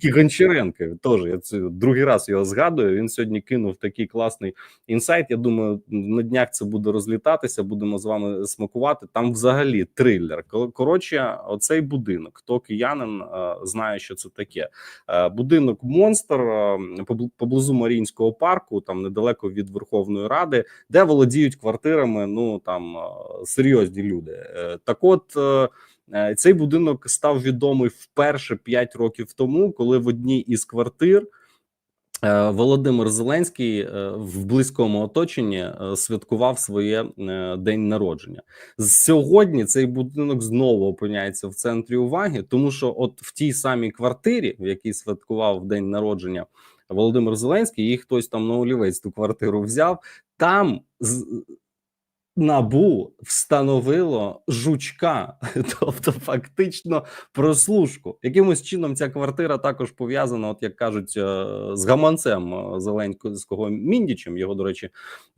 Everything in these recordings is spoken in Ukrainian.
і Гончаренко теж я це другий раз його згадую. Він сьогодні кинув такий класний інсайт. Я думаю, на днях це буде розлітатися. Будемо з вами смакувати. Там взагалі трилер. Коротше, оцей будинок. Хто киянин е, знає, що це таке. Е, Будинок монстр е, поблизу Маріїнського парку, там недалеко від Верховної Ради, де володіють квартирами. Ну там серйозні люди. Так, от. Е, Цей будинок став відомий вперше 5 років тому, коли в одній із квартир е, Володимир Зеленський е, в близькому оточенні святкував своє день народження. Сьогодні цей будинок знову опиняється в центрі уваги, тому що, от в тій самій квартирі, в якій святкував день народження Володимир Зеленський, і хтось там на олівець ту квартиру взяв. Там Набу встановило жучка, тобто фактично прослушку. Якимось чином ця квартира також пов'язана, от як кажуть, е, з гаманцем е, Зеленського Міндічем. Його, до речі,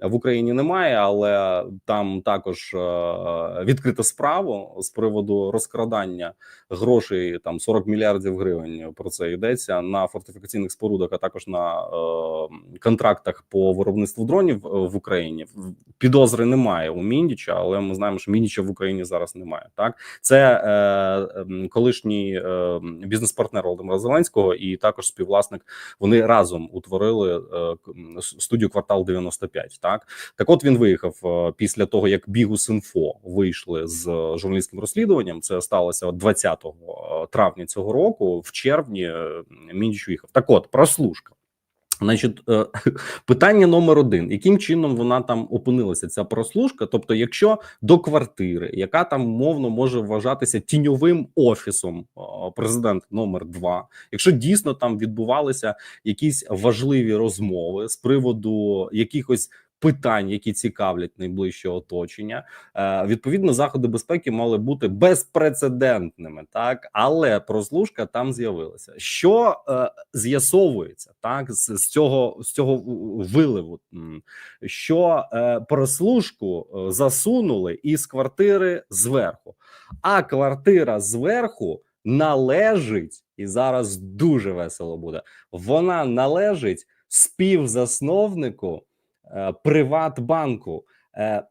в Україні немає, але там також е, відкрита справа з приводу розкрадання грошей там 40 мільярдів гривень. Про це йдеться на фортифікаційних спорудах, а також на контрактах по виробництву дронів в Україні. Підозри немає у Міндіча, але ми знаємо, що Міндіча в Україні зараз немає. Так це е, ем, колишній е, бізнес-партнер Володимира Зеленського і також співвласник. Вони разом утворили е, студію квартал 95 Так так, от він виїхав е, після того, як Бігус.Інфо вийшли з е, журналістським розслідуванням. Це сталося от 20 травня цього року. В червні е, Міндіч виїхав. Так, от прослушка. Значить, е, питання номер один: яким чином вона там опинилася? Ця прослушка? Тобто, якщо до квартири, яка там мовно може вважатися тіньовим офісом президент президента номер два, якщо дійсно там відбувалися якісь важливі розмови з приводу якихось питань, які цікавлять найближче оточення, е, відповідно заходи безпеки мали бути безпрецедентними, так але прослушка там з'явилася. Що е, з'ясовується так з, з цього з цього виливу, що е, прослушку е, засунули із квартири зверху, а квартира зверху належить, і зараз дуже весело буде. Вона належить співзасновнику Приватбанку. Е,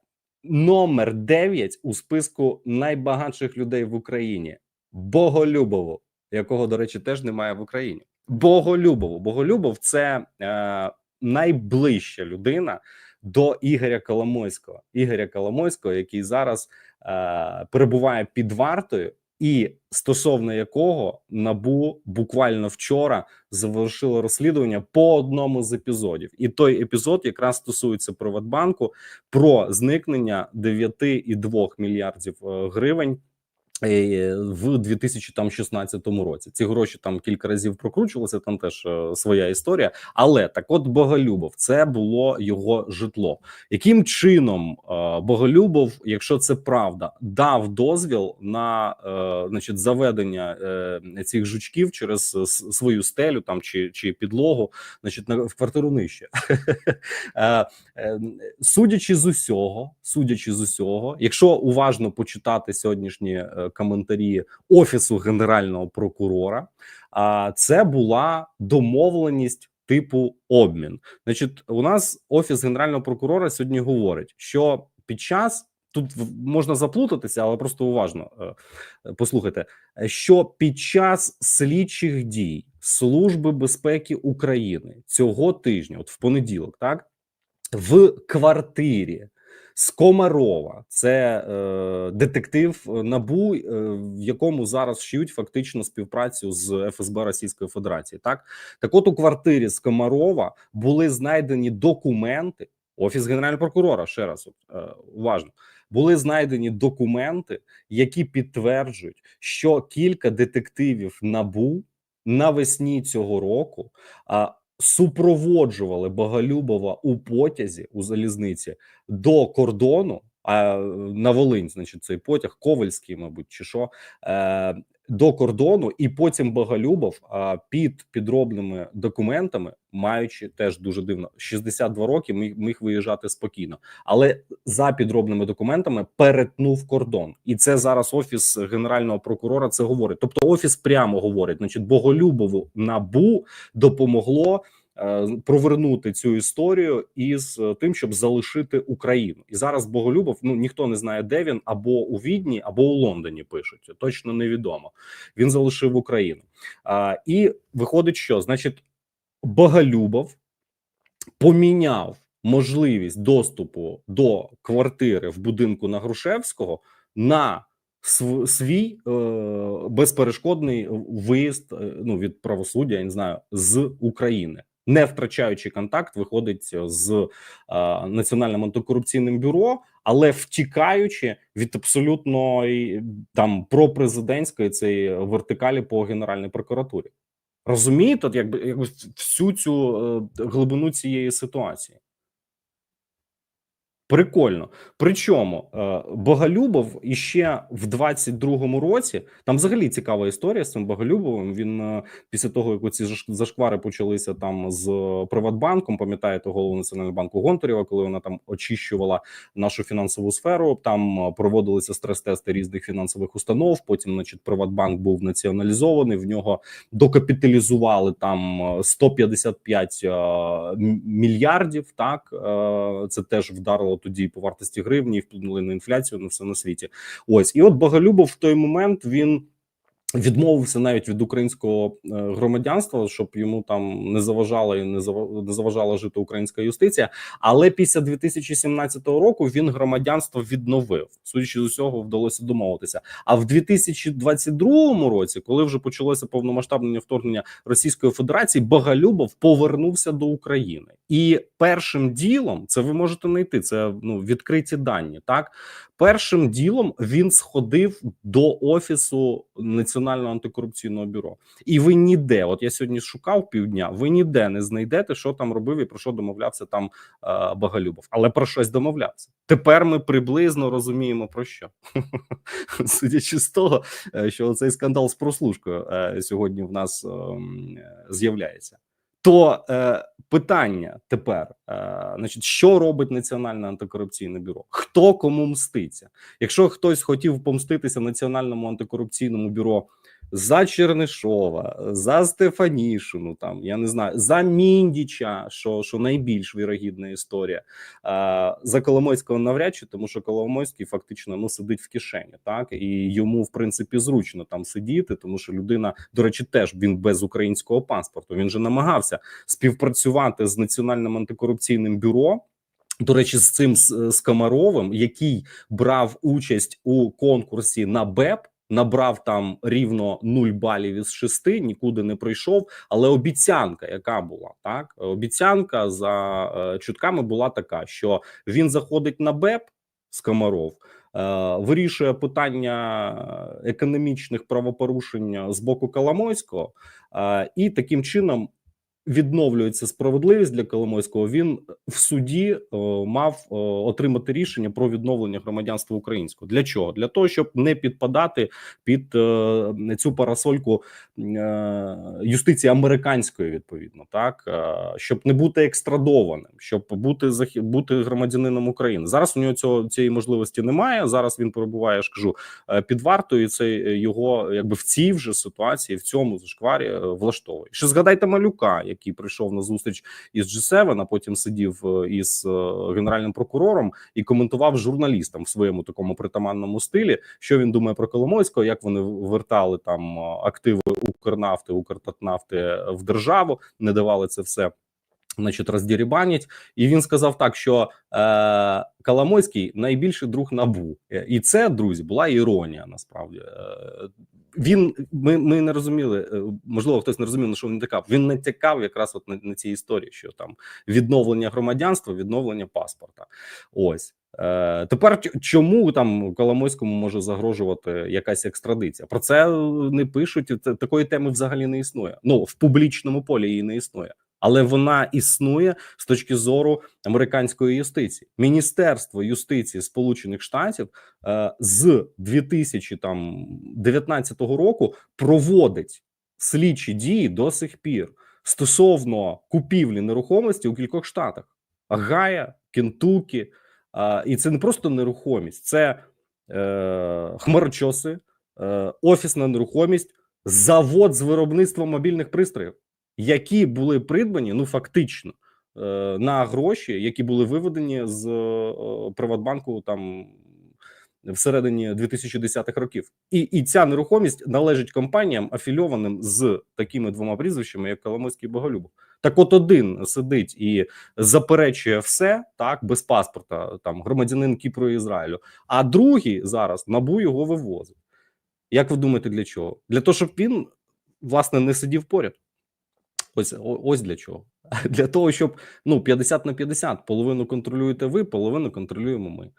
номер 9 у списку найбагатших людей в Україні Боголюбову, якого, до речі, теж немає в Україні. Боголюбову. Боголюбов це е, найближча людина до Ігоря Коломойського. Ігоря Коломойського, який зараз е, перебуває під вартою, і стосовно якого набу буквально вчора завершило розслідування по одному з епізодів, і той епізод якраз стосується Приватбанку про зникнення 9,2 мільярдів е, гривень. Е, В 2016 році ці гроші там кілька разів прокручувалися. Там теж е, своя історія. Але так, от Боголюбов, це було його житло. Яким чином е, Боголюбов, якщо це правда, дав дозвіл на значить заведення цих жучків через свою стелю там чи, чи підлогу, значить на в квартиру нижче. Судячи з усього, судячи з усього, якщо уважно почитати сьогоднішні коментарі офісу генерального прокурора, а це була домовленість типу обмін. Значить, у нас офіс генерального прокурора сьогодні говорить, що під час тут можна заплутатися, але просто уважно е, послухайте, що під час слідчих дій Служби безпеки України цього тижня, от в понеділок, так в квартирі Скомарова, це е, детектив набу, е, в якому зараз шиють фактично співпрацю з ФСБ Російської Федерації. Так так, от у квартирі Скомарова були знайдені документи. Офіс генерального прокурора ще раз е, уважно були знайдені документи, які підтверджують, що кілька детективів набу навесні цього року а, супроводжували Боголюбова у потязі у залізниці до кордону. А на Волинь, значить, цей потяг Ковальський, мабуть, чи що е, до кордону, і потім Боголюбов а, під підробними документами, маючи теж дуже дивно 62 роки, міг, міг виїжджати спокійно, але за підробними документами перетнув кордон, і це зараз офіс генерального прокурора це говорить. Тобто, офіс прямо говорить: значить, Боголюбову набу допомогло. Е, Провернути цю історію із е, тим, щоб залишити Україну, і зараз Боголюбов. Ну ніхто не знає, де він або у Відні, або у Лондоні пишуть. Точно невідомо. Він залишив Україну. А, І виходить, що значить, Боголюбов поміняв можливість доступу до квартири в будинку на Грушевського на свій е, безперешкодний виїзд е, ну від правосуддя, я не знаю, з України. Не втрачаючи контакт, виходить з е, національним антикорупційним бюро, але втікаючи від абсолютно там пропрезидентської цієї вертикалі по генеральній прокуратурі. Розумієте, якби якби всю цю е, глибину цієї ситуації. Прикольно. Причому е, Боголюбов іще в 22-му році там взагалі цікава історія з цим Боголюбовим. Він е, після того, як ці заш- зашквари почалися там з Приватбанком, пам'ятаєте голову Національного банку Гонтарєва, коли вона там очищувала нашу фінансову сферу. Там е, проводилися стрес-тести різних фінансових установ. Потім, значить, Приватбанк був націоналізований. В нього докапіталізували там е, 155 е, мільярдів. Так це теж вдарило тоді по вартості гривні, вплинули на інфляцію на все на світі. Ось і от Боголюбов в той момент він. Відмовився навіть від українського е, громадянства, щоб йому там не заважала і не заважала жити українська юстиція. Але після 2017 року він громадянство відновив. Судячи з усього, вдалося домовитися. А в 2022 році, коли вже почалося повномасштабне вторгнення Російської Федерації, Боголюбов повернувся до України, і першим ділом це ви можете знайти. Це ну відкриті дані. Так, першим ділом він сходив до офісу Національного антикорупційного бюро, і ви ніде, от я сьогодні шукав півдня. Ви ніде не знайдете, що там робив і про що домовлявся там е, Боголюбов, але про щось домовлявся. Тепер ми приблизно розуміємо про що, судячи з того, е, що цей скандал з прослушкою е, сьогодні в нас ем, е, з'являється. То е, питання тепер, е, значить, що робить Національне антикорупційне бюро? Хто кому мститься? Якщо хтось хотів помститися Національному антикорупційному бюро за Чернишова, за Стефанішину, там я не знаю, за Міндіча, що, що найбільш вірогідна історія, е, за Коломойського навряд чи, тому що Коломойський фактично ну сидить в кишені, так і йому в принципі зручно там сидіти, тому що людина, до речі, теж він без українського паспорту. Він же намагався співпрацювати з національним антикорупційним бюро. До речі, з цим з Комаровим, який брав участь у конкурсі на БЕП, набрав там рівно 0 балів із 6, нікуди не прийшов. Але обіцянка, яка була так, обіцянка за е, чутками була така, що він заходить на БЕП з Комаров. е, Вирішує питання економічних правопорушень з боку Коломойського, е, і таким чином відновлюється справедливість для Коломойського. Він в суді е, мав е, отримати рішення про відновлення громадянства українського. Для чого? Для того, щоб не підпадати під е, цю парасольку е, юстиції американської, відповідно, так е, щоб не бути екстрадованим, щоб бути захи- бути громадянином України. Зараз у нього цього цієї можливості немає. Зараз він перебуває, я ж кажу, під вартою. Це його якби в цій вже ситуації, в цьому зашкварі влаштовує. Ще згадайте малюка, який прийшов на зустріч із G7, а потім сидів е, із е, генеральним прокурором і коментував журналістам в своєму такому притаманному стилі, що він думає про Коломойського, як вони вертали там е, активи Укрнафти, Укртатнафти в державу, не давали це все. Значить, роздірібанять, і він сказав так, що е, Коломойський найбільший друг набу, і це друзі була іронія. Насправді е, він ми, ми не розуміли. е, Можливо, хтось не розумів, на що він натякав. Він натякав якраз от на, на цій історії, що там відновлення громадянства, відновлення паспорта. Ось е, тепер чому там Коломойському може загрожувати якась екстрадиція? Про це не пишуть. Такої теми взагалі не існує. Ну в публічному полі її не існує. Але вона існує з точки зору американської юстиції. Міністерство юстиції Сполучених Штатів е, з 2019 року проводить слідчі дії до сих пір стосовно купівлі нерухомості у кількох штатах: Агая, Кентукі. А, і це не просто нерухомість, це е, хмарочоси, е, офісна нерухомість, завод з виробництва мобільних пристроїв, які були придбані ну фактично е, на гроші, які були виведені з е, Приватбанку там всередині 2010-х років, і, і ця нерухомість належить компаніям афільованим з такими двома прізвищами, як Коломойський і Боголюбов. Так, от один сидить і заперечує все так без паспорта, там громадянин Кіпру і Ізраїлю. А другий зараз набу його вивозить. Як ви думаєте, для чого? Для того, щоб він власне не сидів поряд. Ось ось для чого. Для того, щоб ну 50 на 50, половину контролюєте ви, половину контролюємо ми.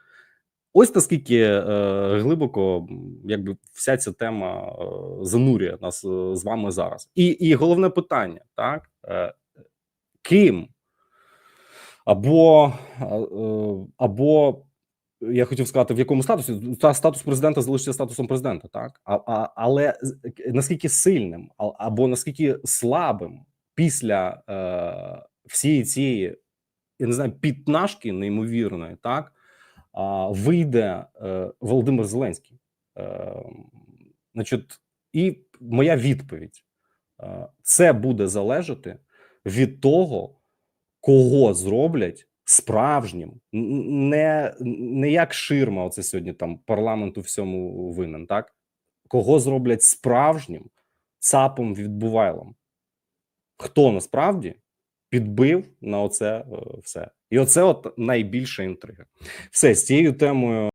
Ось наскільки е, глибоко якби вся ця тема е, занурює нас е, з вами зараз. І, і головне питання: так е, ким або, е, або я хотів сказати, в якому статусі та статус президента залишиться статусом президента, так а, а але наскільки сильним або наскільки слабим після е, всієї цієї я не знаю піднашки неймовірної, так а, вийде е, Володимир Зеленський. Е, значить, і моя відповідь: е, це буде залежати від того, кого зроблять справжнім, не, не як ширма. Оце сьогодні там парламент у всьому винен, так кого зроблять справжнім цапом відбувайлом. Хто насправді підбив на оце е, все, і оце от найбільша інтрига. Все з цією темою.